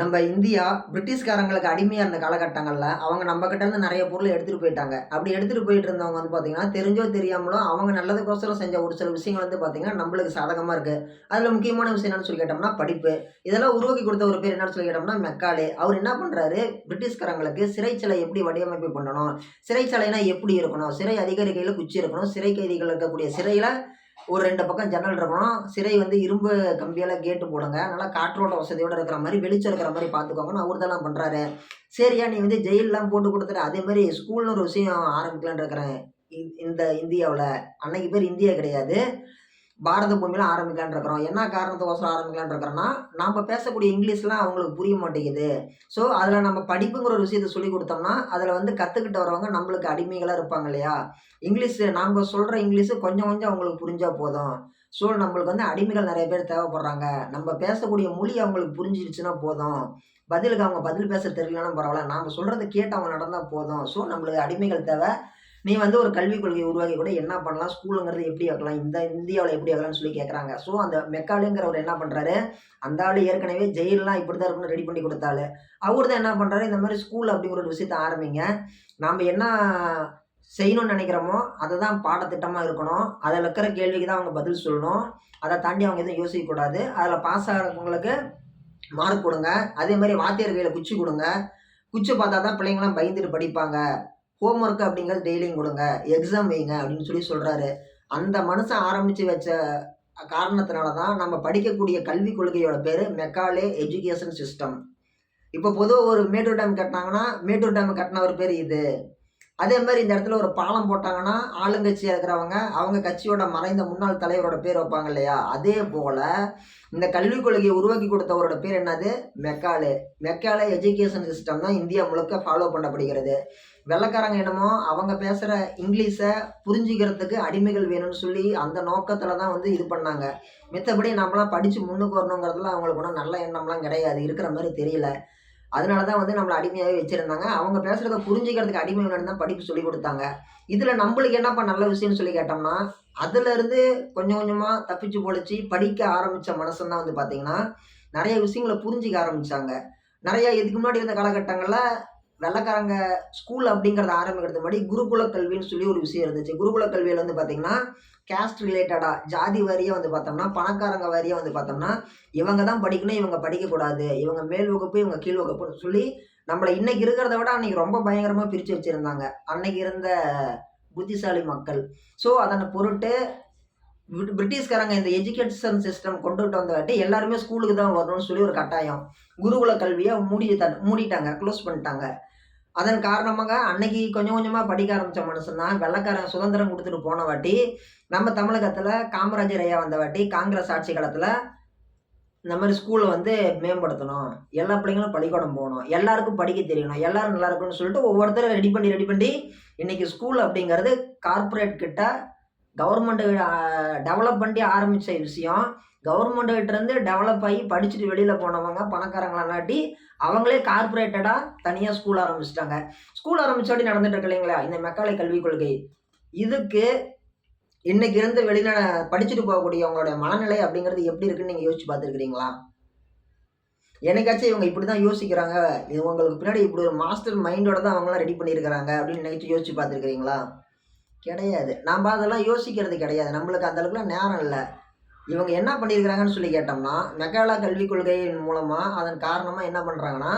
நம்ம இந்தியா பிரிட்டிஷ்காரங்களுக்கு அடிமையாக இருந்த காலகட்டங்களில் அவங்க நம்ம இருந்து நிறைய பொருளை எடுத்துகிட்டு போயிட்டாங்க. அப்படி எடுத்துகிட்டு போயிட்டு இருந்தவங்க வந்து பார்த்தீங்கன்னா தெரிஞ்சோ தெரியாமலோ அவங்க நல்லதுக்கோசரம் செஞ்ச ஒரு சில விஷயங்கள் வந்து பார்த்தீங்கன்னா நம்மளுக்கு சாதகமாக இருக்குது அதில் முக்கியமான விஷயம் என்னென்னு சொல்லி கேட்டோம்னா படிப்பு. இதெல்லாம் உருவாக்கி கொடுத்த ஒரு பேர் என்னன்னு சொல்லி கேட்டோம்னா மெக்காலே. அவர் என்ன பண்ணுறாரு பிரிட்டிஷ்காரங்களுக்கு சிறைச்சலை எப்படி வடிவமைப்பு பண்ணணும்? சிறைச்சலைனா எப்படி இருக்கணும்? சிறை அதிகாரிகளில் குச்சி இருக்கணும். சிறை கைதிகள் இருக்கக்கூடிய சிறையில் ஒரு ரெண்டு பக்கம் ஜன்னல் இருக்கணும். சிறை வந்து இரும்பு கம்பியால் கேட்டு போடுங்க. நல்லா காற்றோட்ட வசதியோடு இருக்கிற மாதிரி வெளிச்சம் இருக்கிற மாதிரி பார்த்துக்கோங்கன்னு அவர் தான் பண்ணுறாரு சரியா நீ வந்து ஜெயிலெலாம் போட்டு கொடுத்துட்டு அதே மாதிரி ஸ்கூல்னு ஒரு விஷயம் ஆரம்பிக்கலான் இருக்கிறேன். இந்த இந்தியாவில். அன்னைக்கு பேர் இந்தியா கிடையாது. பாரத பூமியில் ஆரம்பிக்கலான் இருக்கிறோம். என்ன காரணத்துக்கோசரம் ஆரம்பிக்கலான் இருக்கிறோன்னா நம்ம பேசக்கூடிய இங்கிலீஷ்லாம் அவங்களுக்கு புரிய மாட்டேங்குது. ஸோ அதில் நம்ம படிப்புங்கிற ஒரு விஷயத்தை சொல்லி கொடுத்தோம்னா அதில் வந்து கற்றுக்கிட்டு வரவங்க நம்மளுக்கு அடிமைகளாக இருப்பாங்க இல்லையா? இங்கிலீஷு நாம் சொல்கிற இங்கிலீஷு கொஞ்சம் கொஞ்சம் அவங்களுக்கு புரிஞ்சால் போதும். ஸோ நம்மளுக்கு வந்து அடிமைகள் நிறைய பேர் தேவைப்படுறாங்க. நம்ம பேசக்கூடிய மொழி அவங்களுக்கு புரிஞ்சிருச்சுன்னா போதும். பதிலுக்கு அவங்க பதில் பேச தெரியலனாலும் பரவாயில்ல. நாம் சொல்கிறத கேட்டு அவங்க நடந்தால் போதும். ஸோ நம்மளுக்கு அடிமைகள் தேவை. நீ வந்து ஒரு கல்விக் கொள்கையை உருவாக்கி கூட என்ன பண்ணலாம்? ஸ்கூலுங்கிறது எப்படி ஆக்கலாம்? இந்த இந்தியாவில் எப்படி ஆகலாம்னு சொல்லி கேட்குறாங்க ஸோ அந்த மெக்காலுங்கிறவர் என்ன பண்ணுறாரு அந்த ஆள் ஏற்கனவே ஜெயிலெலாம் இப்படி தான் இருக்குன்னு ரெடி பண்ணி கொடுத்தாள். அவர் தான் என்ன பண்ணுறாரு இந்த மாதிரி ஸ்கூல் அப்படிங்கிற ஒரு விஷயத்தை ஆரம்பிங்க. நாம் என்ன செய்யணும்னு நினைக்கிறோமோ அதை தான் பாடத்திட்டமாக இருக்கணும். அதில் இருக்கிற கேள்விக்கு தான் அவங்க பதில் சொல்லணும். அதை தாண்டி அவங்க எதுவும் யோசிக்கக்கூடாது அதில் பாஸ் ஆகிறவங்களுக்கு மார்க் கொடுங்க. அதே மாதிரி வாத்தியார் கையில் குச்சி கொடுங்க. குச்சி பார்த்தா தான் பிள்ளைங்களாம் பயந்துட்டு படிப்பாங்க. ஹோம் ஒர்க் அப்படிங்கிறது டெய்லியும் கொடுங்க எக்ஸாம் வைங்க அப்படின்னு சொல்லி சொல்கிறாரு அந்த மனுஷன் ஆரம்பித்து வச்ச காரணத்தினால தான் நம்ம படிக்கக்கூடிய கல்விக் கொள்கையோட பேர் மெக்காலே எஜுகேஷன் சிஸ்டம் இப்போ பொதுவாக ஒரு மேட்டூர் டேம் கட்டினாங்கன்னா மேட்டூர் டேம் கட்டினவர் பேர் இது. அதே மாதிரி இந்த இடத்துல ஒரு பாலம் போட்டாங்கன்னா ஆளுங்கட்சியாக இருக்கிறவங்க அவங்க கட்சியோட மறைந்த முன்னாள் தலைவரோட பேர் வைப்பாங்க இல்லையா? அதே போல் இந்த கல்விக் கொள்கையை உருவாக்கி கொடுத்தவரோட பேர் என்னது? மெக்காலே. மெக்காலே எஜுகேஷன் சிஸ்டம் தான் இந்தியா முழுக்க ஃபாலோ பண்ணப்படுகிறது. வெள்ளைக்காரங்க என்னமோ அவங்க பேசுகிற இங்கிலீஷை புரிஞ்சுக்கிறதுக்கு அடிமைகள் வேணும்னு சொல்லி அந்த நோக்கத்தில் தான் வந்து இது பண்ணாங்க. மித்தபடி நம்மளாம் படித்து முன்னுக்கு வரணுங்கிறதுல அவங்களுக்கு ஒன்றும் நல்ல எண்ணம்லாம் கிடையாது. இருக்கிற மாதிரி தெரியல. அதனால தான் வந்து நம்மளை அடிமையாகவே வச்சுருந்தாங்க. அவங்க பேசுகிறத புரிஞ்சுக்கிறதுக்கு அடிமை வேணும்னு தான் படிப்பு சொல்லி கொடுத்தாங்க. இதில் நம்மளுக்கு என்னப்பா நல்ல விஷயம்னு சொல்லி கேட்டோம்னா அதுலேருந்து கொஞ்சம் கொஞ்சமாக தப்பிச்சு பொழைச்சி படிக்க ஆரம்பித்த மனசன் தான் வந்து பார்த்திங்கன்னா நிறைய விஷயங்களை புரிஞ்சிக்க ஆரம்பித்தாங்க நிறைய இதுக்கு முன்னாடி இருந்த காலகட்டங்களில் வெள்ளக்காரங்க ஸ்கூல் அப்படிங்கிறத ஆரம்பிக்கிறது முன்னாடி குருகுல கல்வின்னு சொல்லி ஒரு விஷயம் இருந்துச்சு. குருகுல கல்வியில் வந்து பார்த்திங்கன்னா கேஸ்ட் ரிலேட்டடாக ஜாதி வாரியாக வந்து பார்த்தோம்னா பணக்காரங்க வாரியாக வந்து பார்த்தோம்னா இவங்க தான் படிக்கணும் இவங்க படிக்கக்கூடாது இவங்க மேல் வகுப்பு இவங்க கீழ் வகுப்புன்னு சொல்லி நம்மளை இன்னைக்கு இருக்கிறத விட அன்னைக்கு ரொம்ப பயங்கரமாக பிரித்து வச்சுருந்தாங்க. அன்னைக்கு இருந்த புத்திசாலி மக்கள். ஸோ அதனை பொருட்டு பிரிட்டிஷ்காரங்க இந்த எஜுகேஷன் சிஸ்டம் கொண்டுகிட்டு வந்தவாட்டி எல்லாருமே ஸ்கூலுக்கு தான் வரணும்னு சொல்லி ஒரு கட்டாயம். குருகுல கல்வியை மூடி த மூடிட்டாங்க க்ளோஸ் பண்ணிட்டாங்க. அதன் காரணமாக அன்னைக்கு கொஞ்சம் கொஞ்சமாக படிக்க ஆரம்பித்த மனுஷன் தான். வெள்ளைக்காரன் சுதந்திரம் கொடுத்துட்டு போன வாட்டி நம்ம தமிழகத்தில் காமராஜர் ஐயா வந்த வாட்டி காங்கிரஸ் ஆட்சி காலத்தில் இந்த மாதிரி ஸ்கூலை வந்து மேம்படுத்தணும். எல்லா பிள்ளைங்களும் பள்ளிக்கூடம் போகணும். எல்லாருக்கும் படிக்க தெரியணும். எல்லாரும் நல்லா இருக்கணும்னு சொல்லிட்டு ஒவ்வொருத்தரும் ரெடி பண்ணி ரெடி பண்ணி இன்றைக்கி ஸ்கூல் அப்படிங்கிறது கார்ப்பரேட் கிட்ட கவர்மெண்ட்டு டெவலப் பண்ணி ஆரம்பித்த விஷயம். கவர்மெண்ட் டெவலப் ஆகி படிச்சுட்டு வெளியில் போனவங்க பணக்காரங்களாட்டி அவங்களே கார்பரேட்டடாக தனியாக ஸ்கூல் ஆரம்பிச்சிட்டாங்க. ஸ்கூல் ஆரம்பிச்சாடி நடந்துட்டு இருக்கு இல்லைங்களா? இந்த மெக்காலை கல்விக் கொள்கை. இதுக்கு இன்னைக்கு இருந்து வெளியில படிச்சுட்டு போகக்கூடியவங்களுடைய மனநிலை அப்படிங்கிறது எப்படி இருக்குன்னு நீங்கள் யோசிச்சு பார்த்துருக்கிறீங்களா? என்னைக்காச்சும் இவங்க இப்படி தான் யோசிக்கிறாங்க. இவங்களுக்கு பின்னாடி இப்படி ஒரு மாஸ்டர் மைண்டோட தான் அவங்களாம் ரெடி பண்ணியிருக்கிறாங்க அப்படின்னு நினைச்சு யோசிச்சு பார்த்துருக்கிறீங்களா? கிடையாது. நாம் அதெல்லாம் யோசிக்கிறது கிடையாது. நம்மளுக்கு அந்த அளவுக்குலாம் நேரம் இல்லை. இவங்க என்ன பண்ணியிருக்கிறாங்கன்னு சொல்லி கேட்டோம்னா மெக்காலா கல்விக் கொள்கையின் மூலமாக அதன் காரணமாக என்ன பண்ணுறாங்கன்னா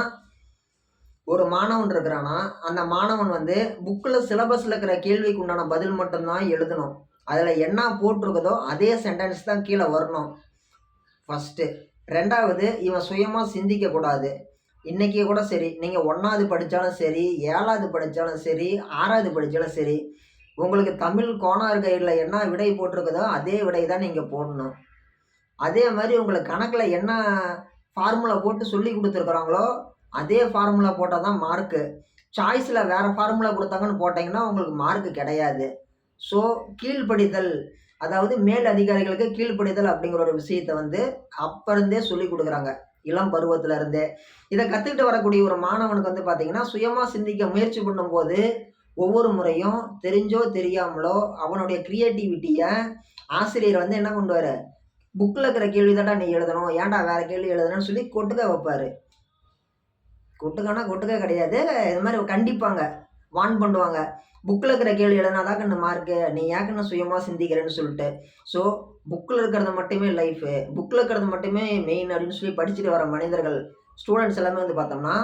ஒரு மாணவன் இருக்கிறான்னா அந்த மாணவன் வந்து புக்கில் சிலபஸில் இருக்கிற கேள்விக்கு உண்டான பதில் மட்டும்தான் எழுதணும். அதில் என்ன போட்டிருக்குதோ அதே சென்டென்ஸ் தான் கீழே வரணும். ஃபஸ்ட்டு ரெண்டாவது இவன் சுயமாக சிந்திக்கக்கூடாது இன்றைக்கி கூட சரி நீங்கள் ஒன்றாவது படித்தாலும் சரி ஏழாவது படித்தாலும் சரி ஆறாவது படித்தாலும் சரி உங்களுக்கு தமிழ் கோணார் கைடில் என்ன விடை போட்டிருக்குதோ அதே விடை தான் நீங்கள் போடணும். அதே மாதிரி உங்களுக்கு கணக்கில் என்ன ஃபார்முலா போட்டு சொல்லி கொடுத்துருக்குறாங்களோ அதே ஃபார்முலா போட்டால் தான் மார்க்கு சாய்ஸில் வேறு ஃபார்முலா கொடுத்தாங்கன்னு போட்டிங்கன்னா உங்களுக்கு மார்க்கு கிடையாது. ஸோ கீழ்ப்படிதல் அதாவது மேல் அதிகாரிகளுக்கு கீழ்ப்படிதல் அப்படிங்கிற ஒரு விஷயத்தை வந்து அப்போ இருந்தே சொல்லி கொடுக்குறாங்க. இளம் பருவத்துல இருந்தே. இதை கற்றுக்கிட்டு வரக்கூடிய ஒரு மாணவனுக்கு வந்து பார்த்திங்கன்னா சுயமாக சிந்திக்க முயற்சி பண்ணும்போது ஒவ்வொரு முறையும் தெரிஞ்சோ தெரியாமலோ அவனுடைய க்ரியேட்டிவிட்டியை ஆசிரியர் வந்து என்ன கொண்டு வர புக்கில் இருக்கிற கேள்வி தான்டா நீ எழுதணும். ஏன்டா வேறு கேள்வி எழுதணும்னு சொல்லி கொட்டுக்க வைப்பார். கொட்டுக்கன்னா கொட்டுக்க கிடையாது. இது மாதிரி கண்டிப்பாங்க. வான் பண்ணுவாங்க. புக்கில் இருக்கிற கேள்வி எழுதினாதான் கண்ணு மார்க்கு நீ ஏக்கன்னு சுயமாக சிந்திக்கிறேன்னு சொல்லிட்டு. ஸோ புக்கில் இருக்கிறது மட்டுமே லைஃபு புக்கில் இருக்கிறது மட்டுமே மெயின் அப்படின்னு சொல்லி படிச்சுட்டு வர மனிதர்கள் ஸ்டூடெண்ட்ஸ் எல்லாமே வந்து பார்த்தோம்னா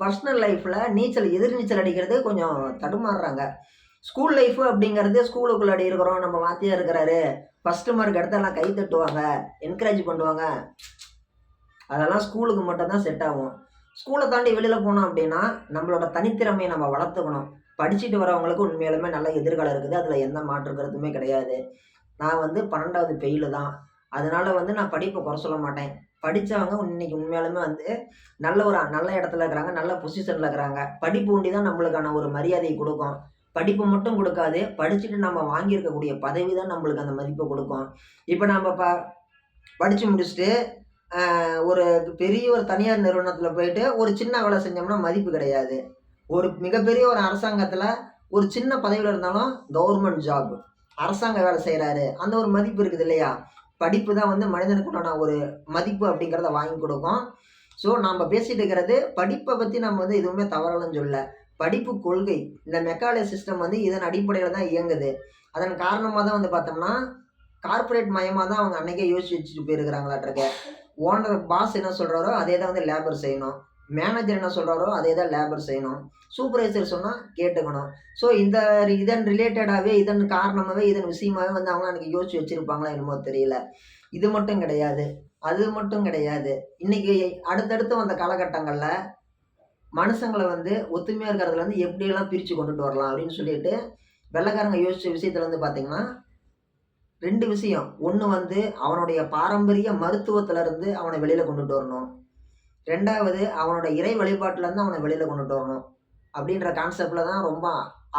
பர்சனல் லைஃப்பில் நீச்சல் எதிர் நீச்சல் அடிக்கிறது கொஞ்சம் தடுமாறுறாங்க. ஸ்கூல் லைஃப்பு அப்படிங்கிறது ஸ்கூலுக்குள்ள அடி இருக்கிறோம் நம்ம வாத்தியாக இருக்கிறாரு. ஃபஸ்ட்டு மார்க் எடுத்தாலாம் கை தட்டுவாங்க என்கரேஜ் பண்ணுவாங்க. அதெல்லாம் ஸ்கூலுக்கு மட்டும் தான் செட் ஆகும். ஸ்கூலை தாண்டி வெளியில் போனோம் அப்படின்னா நம்மளோட தனித்திறமையை நம்ம வளர்த்துக்கணும். படிச்சுட்டு வரவங்களுக்கு உண்மையிலுமே நல்ல எதிர்காலம் இருக்குது. அதில் எந்த மாற்று கருத்துமே கிடையாது. நான் வந்து பன்னெண்டாவது பெயிலு தான். அதனால வந்து நான் படிப்பை குறை சொல்ல மாட்டேன். படித்தவங்க இன்னைக்கு உண்மையாலுமே வந்து நல்ல ஒரு நல்ல இடத்துல இருக்கிறாங்க நல்ல பொசிஷனில் இருக்கிறாங்க. படிப்பு உண்டி தான் நம்மளுக்கான ஒரு மரியாதையை கொடுக்கும். படிப்பு மட்டும் கொடுக்காது படிச்சுட்டு நம்ம வாங்கியிருக்கக்கூடிய பதவி தான் நம்மளுக்கு அந்த மதிப்பை கொடுக்கும். இப்போ நம்ம ப படித்து முடிச்சுட்டு ஒரு பெரிய ஒரு தனியார் நிறுவனத்தில் போயிட்டு ஒரு சின்ன வேலை செஞ்சோம்னா மதிப்பு கிடையாது. ஒரு மிகப்பெரிய ஒரு அரசாங்கத்தில் ஒரு சின்ன பதவியில் இருந்தாலும் கவர்மெண்ட் ஜாப் அரசாங்க வேலை செய்கிறாரு அந்த ஒரு மதிப்பு இருக்குது இல்லையா? படிப்பு தான் வந்து மனிதனுக்கு உண்டான ஒரு மதிப்பு அப்படிங்கிறத வாங்கி கொடுக்கும். ஸோ நாம் பேசிட்டு இருக்கிறது படிப்பை பற்றி நம்ம வந்து எதுவுமே தவறலன்னு சொல்ல படிப்பு கொள்கை. இந்த மெக்காலே சிஸ்டம் வந்து இதன் அடிப்படையில் தான் இயங்குது. அதன் காரணமாக தான் வந்து பார்த்தோம்னா கார்ப்பரேட் மயமாக தான் அவங்க அன்னைக்கே யோசிச்சு வச்சுட்டு போயிருக்கிறாங்களாட்டிருக்க ஓனர் பாஸ் என்ன சொல்கிறாரோ அதே தான் வந்து லேபர் செய்யணும். மேனேஜர் என்ன சொல்கிறாரோ அதே தான் லேபர் செய்யணும். சூப்பர்வைசர் சொன்னால் கேட்டுக்கணும். ஸோ இந்த இதன் ரிலேட்டடாகவே இதன் காரணமாகவே இதன் விஷயமாகவே வந்து அவங்க எனக்கு யோசிச்சு வச்சுருப்பாங்களா என்னமோ தெரியல. இது மட்டும் கிடையாது அது மட்டும் கிடையாது. இன்றைக்கி அடுத்தடுத்து வந்த காலகட்டங்களில் மனுஷங்களை வந்து ஒத்துமையாக இருக்கிறதுல வந்து எப்படியெல்லாம் பிரித்து கொண்டுட்டு வரலாம் அப்படின்னு சொல்லிட்டு வெள்ளைக்காரங்க யோசித்த விஷயத்துல வந்து பார்த்தீங்கன்னா ரெண்டு விஷயம். ஒன்று வந்து அவனுடைய பாரம்பரிய மருத்துவத்திலேருந்து அவனை வெளியில் கொண்டுட்டு வரணும். ரெண்டாவது அவனோட இறை வழிபாட்டிலேருந்து அவனை வெளியில் கொண்டுட்டு வரணும். அப்படின்ற கான்செப்டில் தான் ரொம்ப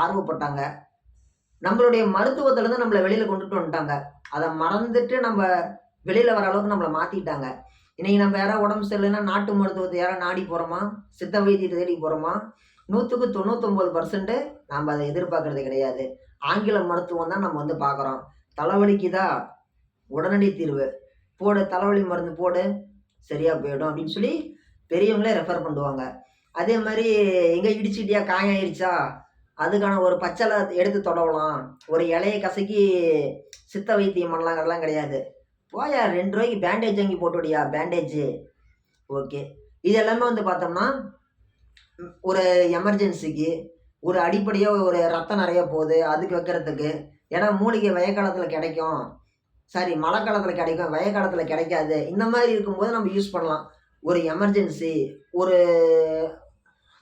ஆர்வப்பட்டாங்க. நம்மளுடைய மருத்துவத்திலேருந்து நம்மளை வெளியில் கொண்டுட்டு வந்துட்டாங்க. அதை மறந்துட்டு நம்ம வெளியில் வர அளவுக்கு நம்மளை மாற்றிட்டாங்க இன்றைக்கி நம்ம யாராவது உடம்பு சரியில்லைன்னா நாட்டு மருத்துவத்தை யாராவது நாடி போகிறோமா சித்த வைத்தியத்தை தேடி போகிறோமா நூற்றுக்கு தொண்ணூத்தொம்பது பர்சன்ட்டு நம்ம அதை எதிர்பார்க்கறது கிடையாது. ஆங்கில மருத்துவம் தான் நம்ம வந்து பார்க்குறோம். தலைவலிக்குதா? உடனடி தீர்வு. போடு தலைவலி மருந்து போடு. சரியாக போயிடும் அப்படின்னு சொல்லி பெரியவங்களே ரெஃபர் பண்ணுவாங்க. அதே மாதிரி எங்கே இடிச்சிட்டியா? ஆயிடுச்சா அதுக்கான ஒரு பச்சலை எடுத்து தொடவலாம். ஒரு இலையை கசக்கி சித்த வைத்தியம் பண்ணலாங்கிறதெல்லாம் கிடையாது. போயா ரெண்டு ரூபாய்க்கு பேண்டேஜ் வாங்கி போட்டுவிடியா? பேண்டேஜு ஓகே இது எல்லாமே வந்து பார்த்தோம்னா ஒரு எமர்ஜென்சிக்கு ஒரு அடிப்படையாக ஒரு ரத்தம் நிறைய போகுது. அதுக்கு வைக்கிறதுக்கு. ஏன்னா மூலிகை வெய்ய காலத்தில் கிடைக்கும். சாரி மழை காலத்தில் கிடைக்கும். வெய்ய காலத்தில் கிடைக்காது. இந்த மாதிரி இருக்கும்போது நம்ம யூஸ் பண்ணலாம். ஒரு எமர்ஜென்சி ஒரு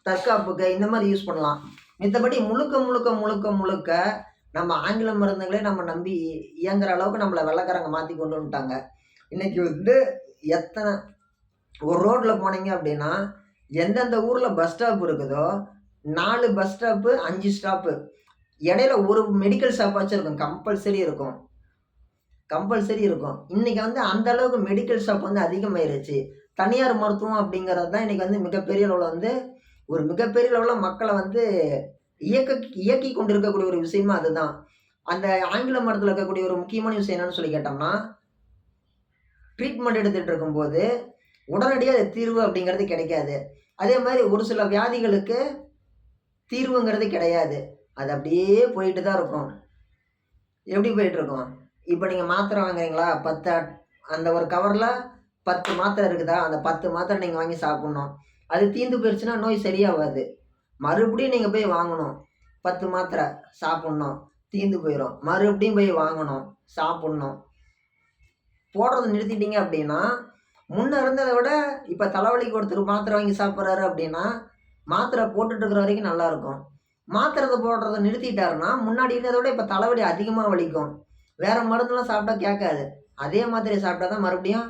தற்காப்புக்கு இந்த மாதிரி யூஸ் பண்ணலாம். மித்தபடி முழுக்க முழுக்க முழுக்க முழுக்க நம்ம ஆங்கில மருந்துகளே நம்ம நம்பி இயங்குற அளவுக்கு நம்மளை வெள்ளக்காரங்க மாற்றி கொண்டு வந்துட்டாங்க. இன்றைக்கி வந்து எத்தனை ஒரு ரோட்டில் போனீங்க அப்படின்னா எந்தெந்த ஊரில் பஸ் ஸ்டாப் இருக்குதோ நாலு பஸ் ஸ்டாப்பு அஞ்சு ஸ்டாப்பு இடையில ஒரு மெடிக்கல் ஷாப்பாச்சும் இருக்கும். கம்பல்சரி இருக்கும். கம்பல்சரி இருக்கும். இன்றைக்கி வந்து அந்த அளவுக்கு மெடிக்கல் ஷாப் வந்து அதிகமாயிருச்சு. தனியார் மருத்துவம் அப்படிங்கிறது தான் இன்னைக்கு வந்து மிகப்பெரிய அளவில் வந்து ஒரு மிகப்பெரிய அளவில் மக்களை வந்து இயக்க இயக்கி கொண்டு இருக்கக்கூடிய ஒரு விஷயமா அதுதான். அந்த ஆங்கில மருத்துவத்தில் இருக்கக்கூடிய ஒரு முக்கியமான விஷயம் என்னன்னு சொல்லி கேட்டோம்னா ட்ரீட்மெண்ட் எடுத்துகிட்டு இருக்கும்போது உடனடியாக அது தீர்வு அப்படிங்கிறது கிடைக்காது. அதே மாதிரி ஒரு சில வியாதிகளுக்கு தீர்வுங்கிறது கிடையாது. அது அப்படியே போயிட்டு தான் இருக்கும். எப்படி போயிட்டு இருக்கும்? இப்போ நீங்கள் மாத்திரை வாங்குறீங்களா? பத்து அந்த ஒரு கவரில் பத்து மாத்திரை இருக்குதா? அந்த பத்து மாத்திரை நீங்கள் வாங்கி சாப்பிட்ணும். அது தீர்ந்து போயிடுச்சுன்னா நோய் சரியாகாது மறுபடியும் நீங்கள் போய் வாங்கணும். பத்து மாத்திரை சாப்பிட்ணும். தீர்ந்து போயிடும் மறுபடியும் போய் வாங்கணும். சாப்பிட்ணும். போடுறது நிறுத்திட்டீங்க அப்படின்னா முன்னே இருந்ததை விட இப்போ தலைவலிக்கு ஒருத்தர் மாத்திரை வாங்கி சாப்பிட்றாரு அப்படின்னா மாத்திரை போட்டுட்டு இருக்கிற வரைக்கும் நல்லா இருக்கும். மாத்திரை போடுறத நிறுத்திட்டாருன்னா முன்னாடி இருந்ததை விட இப்போ தலைவலி அதிகமாக வலிக்கும். வேறு மருந்துலாம் சாப்பிட்டா கேட்காது. அதே மாத்திரையை சாப்பிட்டா தான் மறுபடியும்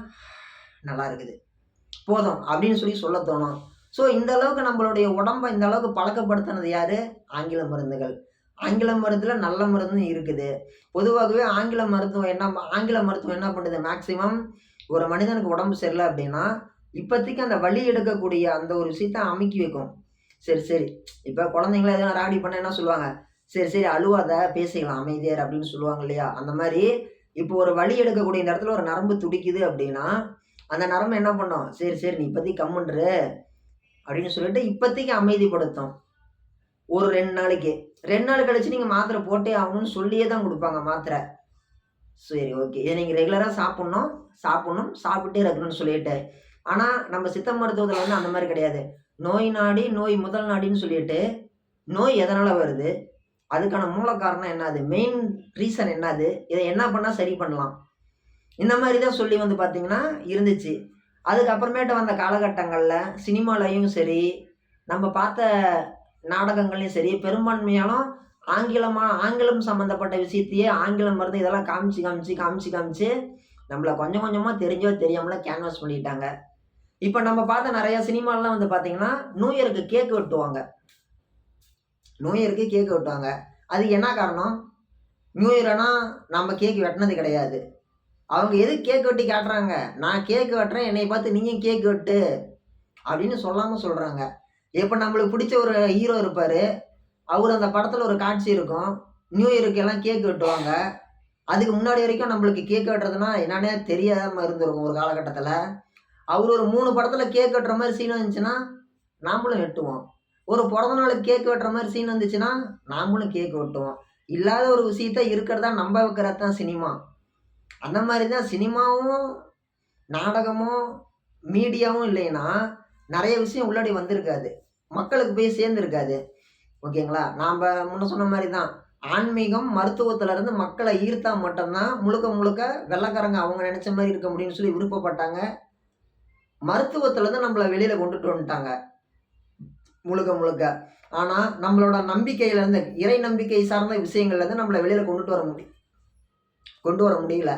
நல்லா இருக்குது போதும் அப்படின்னு சொல்லி சொல்ல தோணும். ஸோ இந்த அளவுக்கு நம்மளுடைய உடம்பை இந்த அளவுக்கு பழக்கப்படுத்தினது யார்? ஆங்கில மருந்துகள். ஆங்கில மருந்தில் நல்ல மருந்தும் இருக்குது. பொதுவாகவே ஆங்கில மருத்துவம் என்ன ஆங்கில மருத்துவம் என்ன பண்ணுது? மேக்சிமம் ஒரு மனிதனுக்கு உடம்பு சரியில்லை அப்படின்னா இப்போதைக்கு அந்த வலி எடுக்கக்கூடிய அந்த ஒரு விஷயத்த அமுக்கி வைக்கும். சரி சரி. இப்போ குழந்தைங்கள எதுவும் ராடி பண்ண என்ன சொல்லுவாங்க? சரி சரி அழுவாத பேசிக்கலாம் அமைதியார் அப்படின்னு சொல்லுவாங்க இல்லையா? அந்த மாதிரி இப்போ ஒரு வலி எடுக்கக்கூடிய இந்த இடத்துல ஒரு நரம்பு துடிக்குது அப்படின்னா அந்த நரம்பு என்ன பண்ணும்? சரி சரி நீ இப்போதைக்கு கம்முன்று அப்படின்னு சொல்லிட்டு இப்போதைக்கு அமைதிப்படுத்தும். ஒரு ரெண்டு நாளைக்கு. ரெண்டு நாள் கழிச்சு நீங்கள் மாத்திரை போட்டே ஆகணும்னு சொல்லியே தான் கொடுப்பாங்க மாத்திரை. சரி ஓகே. இதை நீங்கள் ரெகுலராக சாப்பிட்ணும். சாப்பிட்ணும். சாப்பிட்டே இருக்கணும்னு சொல்லிட்டு. ஆனால் நம்ம சித்த மருத்துவத்தில் வந்து அந்த மாதிரி கிடையாது. நோய் நாடி நோய் முதல் நாடின்னு சொல்லிட்டு நோய் எதனால் வருது? அதுக்கான மூல காரணம் என்னது? மெயின் ரீசன் என்னது? இதை என்ன பண்ணால் சரி பண்ணலாம்? இந்த மாதிரி தான் சொல்லி வந்து பார்த்திங்கன்னா இருந்துச்சு. அதுக்கப்புறமேட்டு வந்த காலகட்டங்களில் சினிமாலையும் சரி நம்ம பார்த்த நாடகங்கள்லையும் சரி பெரும்பான்மையாலும் ஆங்கிலமாக ஆங்கிலம் சம்மந்தப்பட்ட விஷயத்தையே ஆங்கிலம் மருந்து இதெல்லாம் காமிச்சு காமிச்சு காமிச்சு காமிச்சு நம்மளை கொஞ்சம் கொஞ்சமாக தெரிஞ்சோ தெரியாமல கேன்வாஸ் பண்ணிட்டாங்க. இப்போ நம்ம பார்த்த நிறையா சினிமாலாம் வந்து பார்த்தீங்கன்னா நியூ இயருக்கு கேக் வெட்டுவாங்க. நியூ இயருக்கு கேக் வெட்டுவாங்க. அதுக்கு என்ன காரணம்? நியூ இயர்னா நம்ம கேக் வெட்டினது கிடையாது. அவங்க எது கேக் வெட்டி காட்டுறாங்க? நான் கேக் வெட்டுறேன் என்னை பார்த்து நீங்கள் கேக் வெட்டு அப்படின்னு சொல்லாமல் சொல்கிறாங்க இப்போ நம்மளுக்கு பிடிச்ச ஒரு ஹீரோ இருப்பார். அவர் அந்த படத்தில் ஒரு காட்சி இருக்கும். நியூ இயருக்கு எல்லாம் கேக் வெட்டுவாங்க. அதுக்கு முன்னாடி வரைக்கும் நம்மளுக்கு கேக் வெட்டுறதுனா என்னன்னே தெரியாமல் இருந்திருக்கும் ஒரு காலகட்டத்தில். அவர் ஒரு மூணு படத்தில் கேக் வெட்டுற மாதிரி சீன் வந்துச்சுன்னா நாமளும் வெட்டுவோம். ஒரு பிறந்த நாளுக்கு கேக் வெட்டுற மாதிரி சீன் வந்துச்சுன்னா நாமளும் கேக் வெட்டுவோம். இல்லாத ஒரு விஷயத்த இருக்கிறதா நம்ப வைக்கிறது தான் சினிமா அந்த மாதிரி தான் சினிமாவும் நாடகமும் மீடியாவும் இல்லைன்னா நிறைய விஷயம் உள்ளாடி வந்திருக்காது. மக்களுக்கு போய் சேர்ந்துருக்காது. ஓகேங்களா? நாம் முன்ன சொன்ன மாதிரி தான் ஆன்மீகம் மருத்துவத்திலேருந்து மக்களை ஈர்த்தா மட்டும்தான் முழுக்க முழுக்க வெள்ளைக்காரங்க அவங்க நினச்ச மாதிரி இருக்க முடியும்னு சொல்லி விருப்பப்பட்டாங்க. மருத்துவத்திலேருந்து நம்மளை வெளியில் கொண்டுட்டு வந்துட்டாங்க. முழுக்க முழுக்க. ஆனால் நம்மளோட நம்பிக்கையிலேருந்து இறை நம்பிக்கை சார்ந்த விஷயங்கள்லேருந்து நம்மளை வெளியில் கொண்டுட்டு வர முடியும் கொண்டு வர முடியல.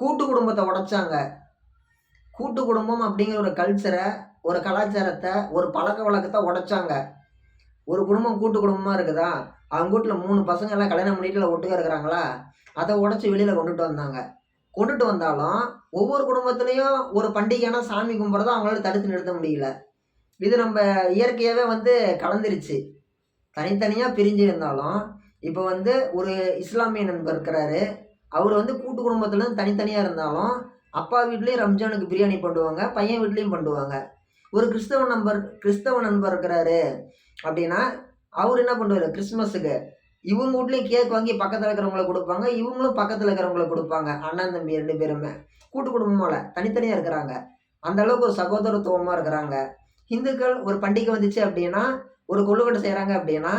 கூட்டு குடும்பத்தை உடைச்சாங்க. கூட்டு குடும்பம் அப்படிங்கிற ஒரு கல்ச்சரை ஒரு கலாச்சாரத்தை ஒரு பழக்க வழக்கத்தை உடைச்சாங்க. ஒரு குடும்பம் கூட்டு குடும்பமாக இருக்குதா? அவங்க வீட்டில் மூணு பசங்க எல்லாம் கல்யாணம் பண்ணிட்டு ஒட்டுக்க இருக்கிறாங்களா? அதை உடச்சி வெளியில் கொண்டுட்டு வந்தாங்க. கொண்டுட்டு வந்தாலும் ஒவ்வொரு குடும்பத்துலேயும் ஒரு பண்டிகையான சாமி கும்பிட்றத அவங்களால தடுத்து நிறுத்த முடியல. இது நம்ம இயற்கையாகவே வந்து கலந்துருச்சு. தனித்தனியாக பிரிஞ்சு இருந்தாலும் இப்போ வந்து ஒரு இஸ்லாமிய நண்பர் இருக்கிறாரு. அவர் வந்து கூட்டு குடும்பத்துலேருந்து தனித்தனியாக இருந்தாலும் அப்பா வீட்லேயும் ரம்ஜானுக்கு பிரியாணி பண்ணுவாங்க பையன் வீட்லேயும் பண்ணுவாங்க. ஒரு கிறிஸ்தவ நண்பர் கிறிஸ்தவ நண்பர் இருக்கிறாரு அப்படின்னா அவர் என்ன பண்ணுவார்? கிறிஸ்மஸுக்கு இவங்க வீட்லேயும் கேக் வாங்கி பக்கத்தில் இருக்கிறவங்கள கொடுப்பாங்க இவங்களும் பக்கத்தில் இருக்கிறவங்கள கொடுப்பாங்க. அண்ணன் தம்பி ரெண்டு பேருமே. கூட்டு குடும்பமால தனித்தனியாக இருக்கிறாங்க. அந்த அளவுக்கு ஒரு சகோதரத்துவமாக இருக்கிறாங்க. இந்துக்கள் ஒரு பண்டிகை வந்துச்சு அப்படின்னா ஒரு கொள்ளுக்கட்டை செய்கிறாங்க அப்படின்னா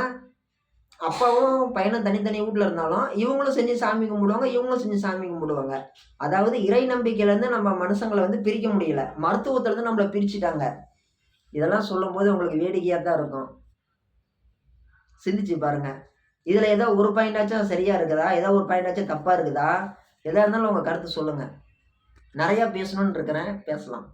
அப்பாவும் பையனும் தனித்தனி வீட்டில் இருந்தாலும் இவங்களும் செஞ்சு சாமி கும்பிடுவாங்க இவங்களும் செஞ்சு சாமி கும்பிடுவாங்க. அதாவது இறை நம்பிக்கையிலேருந்து நம்ம மனுஷங்களை வந்து பிரிக்க முடியல. மருத்துவத்துலேருந்து நம்மளை பிரிச்சுட்டாங்க. இதெல்லாம் சொல்லும்போது உங்களுக்கு வேடிக்கையாக தான் இருக்கும். சிந்திச்சு பாருங்க. இதில் ஏதோ ஒரு பாயிண்டாச்சும் சரியாக இருக்குதா? ஏதோ ஒரு பாயிண்டாச்சும் தப்பாக இருக்குதா? எதாக இருந்தாலும் உங்கள் கருத்து சொல்லுங்கள் நிறையா பேசணுன்னு இருக்கிறேன். பேசலாம்.